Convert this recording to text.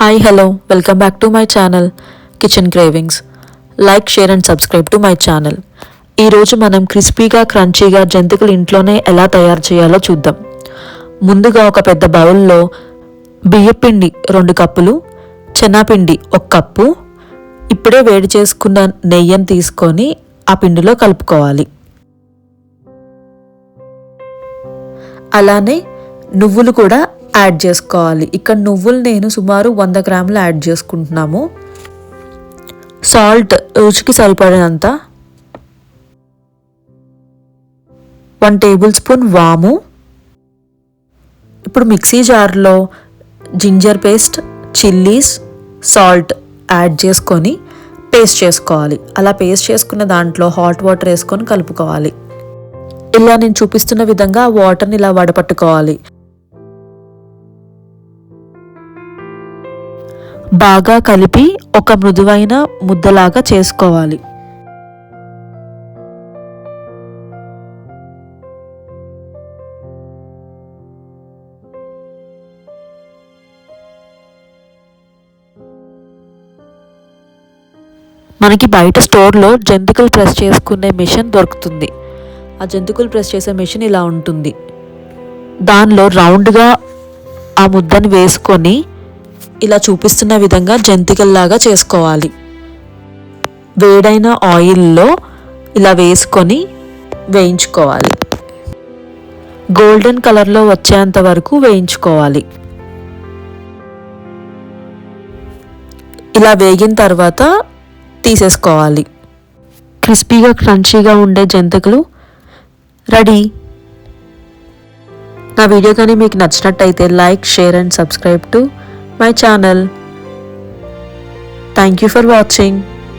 Hi hello welcome back to my channel kitchen cravings like share and subscribe to my channel ఈరోజు మనం క్రిస్పీగా క్రంచీగా జంతికలు ఇంట్లోనే ఎలా తయారు చేయాలో చూద్దాం. ముందుగా ఒక పెద్ద బౌల్లో బియ్యపిండి రెండు కప్పులు చెనాపిండి ఒక కప్పు. ఇప్పుడే వేడి చేసుకున్న నెయ్యిని తీసుకొని ఆ పిండిలో కలుపుకోవాలి. అలానే నువ్వులు కూడా యాడ్ చేసుకోవాలి. ఇక్కడ నువ్వులు నేను సుమారు వంద గ్రాములు యాడ్ చేసుకుంటున్నాము. సాల్ట్ రుచికి సరిపడినంత. వన్ టేబుల్ స్పూన్ వాము. ఇప్పుడు మిక్సీ జార్లో ginger paste chillies salt add చేసుకొని పేస్ట్ చేసుకోవాలి. అలా పేస్ట్ చేసుకున్న దాంట్లో హాట్ వాటర్ వేసుకొని కలుపుకోవాలి. ఇలా నేను చూపిస్తున్న విధంగా ఆ వాటర్ని ఇలా వడపట్టుకోవాలి. బాగా కలిపి ఒక మృదువైన ముద్దలాగా చేసుకోవాలి. మనకి బయట స్టోర్లో జంతికలు ప్రెస్ చేసుకునే మిషన్ దొరుకుతుంది. ఆ జంతికలు ప్రెస్ చేసే మిషన్ ఇలా ఉంటుంది. దానిలో రౌండ్గా ఆ ముద్దని వేసుకొని ఇలా చూపిస్తున్న విధంగా జంతికల్లాగా చేసుకోవాలి. వేడైన ఆయిల్లో ఇలా వేసుకొని వేయించుకోవాలి. గోల్డెన్ కలర్లో వచ్చేంత వరకు వేయించుకోవాలి. ఇలా వేగిన తర్వాత తీసేసుకోవాలి. క్రిస్పీగా క్రంచీగా ఉండే జంతికలు రెడీ. నా వీడియో కానీ మీకు నచ్చినట్టయితే like share and subscribe to my channel. Thank you for watching.